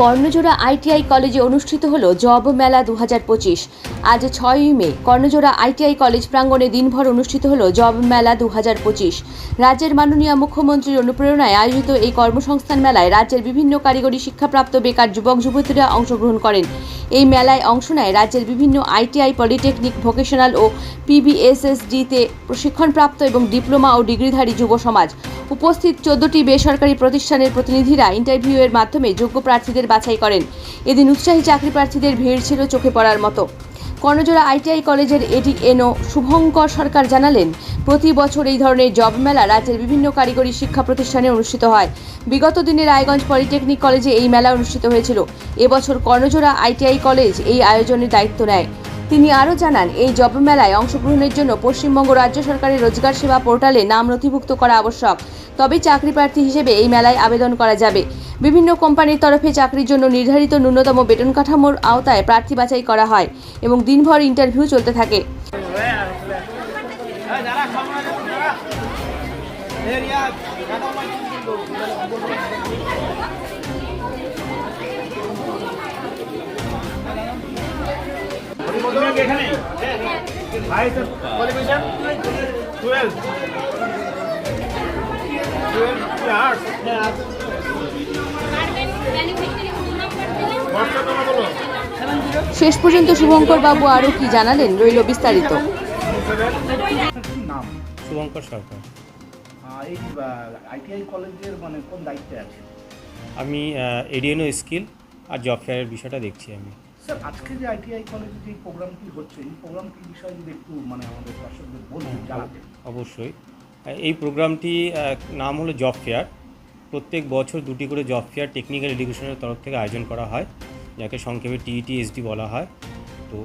Karnajora ITI কলেজে অনুষ্ঠিত হল জব মেলা দু হাজার পঁচিশ। আজ ছয়ই মে, কর্ণজোড়া আইটিআই কলেজ প্রাঙ্গণে দিনভর অনুষ্ঠিত হল জব মেলা দু হাজার পঁচিশ। রাজ্যের মাননীয় মুখ্যমন্ত্রীর অনুপ্রেরণায় আয়োজিত এই কর্মসংস্থান মেলায় রাজ্যের বিভিন্ন কারিগরি শিক্ষাপ্রাপ্ত বেকার যুবক যুবতীরা অংশগ্রহণ করেন। এই মেলায় অংশ নেয় রাজ্যের বিভিন্ন আইটিআই, পলিটেকনিক, ভোকেশনাল ও পিবিএসএসডিতে প্রশিক্ষণপ্রাপ্ত এবং ডিপ্লোমা ও ডিগ্রিধারী যুব সমাজ। উপস্থিত চোদ্দটি বেসরকারি প্রতিষ্ঠানের প্রতিনিধিরা ইন্টারভিউয়ের মাধ্যমে যোগ্য প্রার্থীদের বাছাই করেন। এদিন উৎসাহী চাকরি প্রার্থীদের ভিড় ছিল চোখে পড়ার মতো। কর্ণজোড়া আইটিআই কলেজের এটি এনও শুভঙ্কর সরকার জানালেন, প্রতি বছর এই ধরনের জব মেলা রাজ্যের বিভিন্ন কারিগরি শিক্ষা প্রতিষ্ঠানে অনুষ্ঠিত হয়। বিগত দিনে রায়গঞ্জ পলিটেকনিক কলেজে এই মেলা অনুষ্ঠিত হয়েছিল। এবছর কর্ণজোড়া আইটিআই কলেজ এই আয়োজনের দায়িত্ব নেয়। তিনি আরও জানান, এই জব মেলায় অংশগ্রহণের জন্য পশ্চিমবঙ্গ রাজ্য সরকারের রোজগার সেবা পোর্টালে নাম নথিভুক্ত করা আবশ্যক। তবে চাকরি প্রার্থী হিসেবে এই মেলায় আবেদন করা যাবে। বিভিন্ন কোম্পানির তরফে চাকরির জন্য নির্ধারিত ন্যূনতম বেতন কাঠামোর আওতায় প্রার্থী বাছাই করা হয় এবং দিনভর ইন্টারভিউ চলতে থাকে। এখানে? কোয়ালিফিকেশন আর্টস শেষ পর্যন্ত শুভঙ্কর বাবু আরও কি জানালেন? রইল বিস্তারিত। নাম? শুভঙ্কর সরকার। এই আইটিআই কলেজের মানে কোন দায়িত্বে আছে আমি এডিএনও স্কিল আর জব ফেয়ারের বিষয়টা দেখছি আমি। স্যার আজকে যে আইটিআই কলেজে যে প্রোগ্রামটি হচ্ছে এই প্রোগ্রামটির বিষয়ে যদি একটু মানে আমাদের দর্শকদের বলবেন জানাবেন অবশ্যই। এই প্রোগ্রামটি নাম হলো জব ফেয়ার প্রত্যেক বছর দুটি করে জব ফেয়ার টেকনিক্যাল এডুকেশনের তরফ থেকে আয়োজন করা হয় যাকে সংক্ষেপে টিইটি এসডি বলা হয়। তো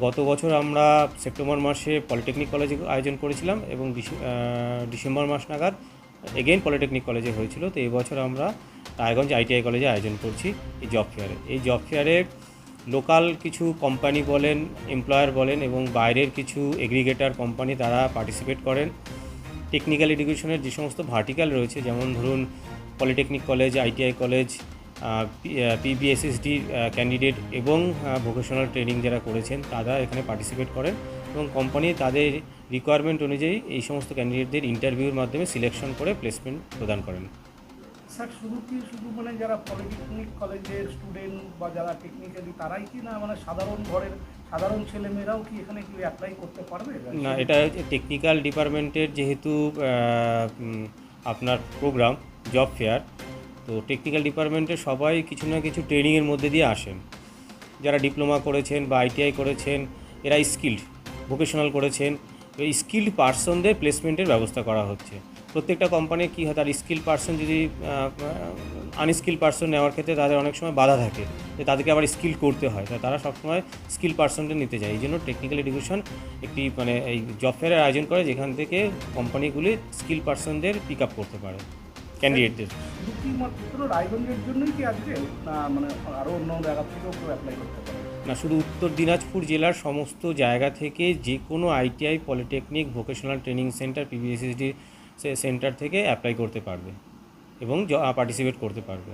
গত বছর আমরা সেপ্টেম্বর মাসে পলিটেকনিক কলেজে আয়োজন করেছিলাম এবং ডিসে- ডিসেম্বর মাস নাগাদ এগেইন পলিটেকনিক কলেজে হয়েছিল। তো এবছর আমরা রায়গঞ্জ আইটিআই কলেজে আয়োজন করছি এই জব ফেয়ারে এই জব ফেয়ারে লোকাল কিছু কোম্পানি বলেন এমপ্লয়ার বলেন এবং বাইরের কিছু এগ্রিগেটার কোম্পানি তারা পার্টিসিপেট করেন। টেকনিক্যাল এডুকেশনের যে সমস্ত ভার্টিক্যাল রয়েছে, যেমন ধরুন polytechnic college ITI college PBSSD candidate এবং ভোকেশনাল ট্রেনিং যারা করেছেন, তারা এখানে পার্টিসিপেট করেন এবং কোম্পানি তাদের রিকোয়ারমেন্ট অনুযায়ী এই সমস্ত ক্যান্ডিডেটদের ইন্টারভিউর মাধ্যমে সিলেকশন করে প্লেসমেন্ট প্রদান করেন। স্যার, শুধু কি শুধু মানে যারা পলিটেকনিক কলেজের স্টুডেন্ট বা যারা টেকনিক্যালি তারাই কি না মানে সাধারণ ঘরের সাধারণ ছেলেমেয়েরাও কি এখানে কি অ্যাপ্লাই করতে পারবে? না, এটা টেকনিক্যাল ডিপার্টমেন্টের যেহেতু আপনার প্রোগ্রাম জব ফেয়ার তো টেকনিক্যাল ডিপার্টমেন্টের সবাই কিছু না কিছু ট্রেনিংয়ের মধ্যে দিয়ে আসেন। যারা ডিপ্লোমা করেছেন বা আইটিআই করেছেন, এরা স্কিল্ড ভোকেশনাল করেছেন স্কিল্ড পার্সনদের প্লেসমেন্টের ব্যবস্থা করা হচ্ছে। প্রত্যেকটা কোম্পানি কী হয় তার স্কিল পার্সন যদি আনস্কিল পার্সন নেওয়ার ক্ষেত্রে তাদের অনেক সময় বাধা থাকে যে তাদেরকে আবার স্কিল করতে হয়। তা তারা সবসময় স্কিল পার্সনদের নিতে যায়। এই জন্য টেকনিক্যাল এডুকেশন একটি মানে এই জব ফেয়ারের আয়োজন করে যেখান থেকে কোম্পানিগুলি স্কিল পার্সনদের পিক আপ করতে পারে ক্যান্ডিডেটদের রায়গঞ্জের জন্যই কি আজকে মানে আরও অন্য জায়গা থেকেও অ্যাপ্লাই করতে পারে? না শুধু উত্তর দিনাজপুর জেলার সমস্ত জায়গা থেকে যে কোনো ITI polytechnic vocational training centre PBSSD centre থেকে অ্যাপ্লাই করতে পারবে এবং পার্টিসিপেট করতে পারবে।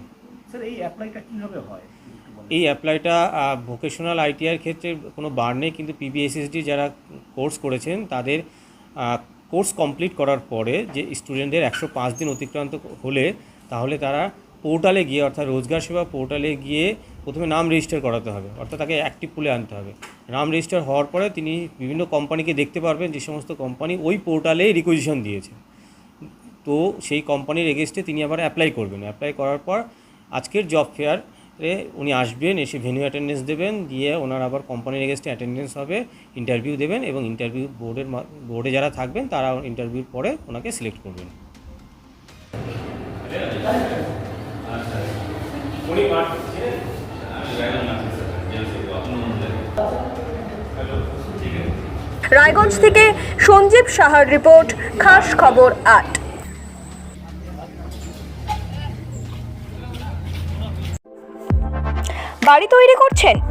স্যার এই অ্যাপ্লাইটা কীভাবে হয়? এই অ্যাপ্লাইটা ভোকেশনাল আইটিআইয়ের ক্ষেত্রে কোনো বার নেই কিন্তু পিবিএসএসডি যারা কোর্স করেছেন তাদের কোর্স কমপ্লিট করার পরে যে স্টুডেন্টদের একশো পাঁচ দিন অতিক্রান্ত হলে তাহলে তারা পোর্টালে গিয়ে অর্থাৎ রোজগার সেবা পোর্টালে গিয়ে প্রথমে নাম রেজিস্টার করাতে হবে অর্থাৎ তাকে অ্যাক্টিভ পুলে আনতে হবে। নাম রেজিস্টার হওয়ার পরে তিনি বিভিন্ন কোম্পানিকে দেখতে পারবেন যে সমস্ত কোম্পানি ওই পোর্টালে রিকুইজিশন দিয়েছে। তো সেই কোম্পানির এগেনস্টে তিনি আবার অ্যাপ্লাই করবেন। অ্যাপ্লাই করার পর আজকের জব ফেয়ারে উনি আসবেন এসে ভেনিউ অ্যাটেন্ডেন্স দেবেন দিয়ে ওনার আবার কোম্পানির এগেনস্টে অ্যাটেন্ডেন্স হবে ইন্টারভিউ দেবেন এবং ইন্টারভিউ বোর্ডের বোর্ডে যারা থাকবেন তারা ইন্টারভিউর পরে ওনাকে সিলেক্ট করবেন। রায়গঞ্জ থেকে সঞ্জীব সাহার রিপোর্ট খাস খবর আট। বাড়ি তৈরি করছেন?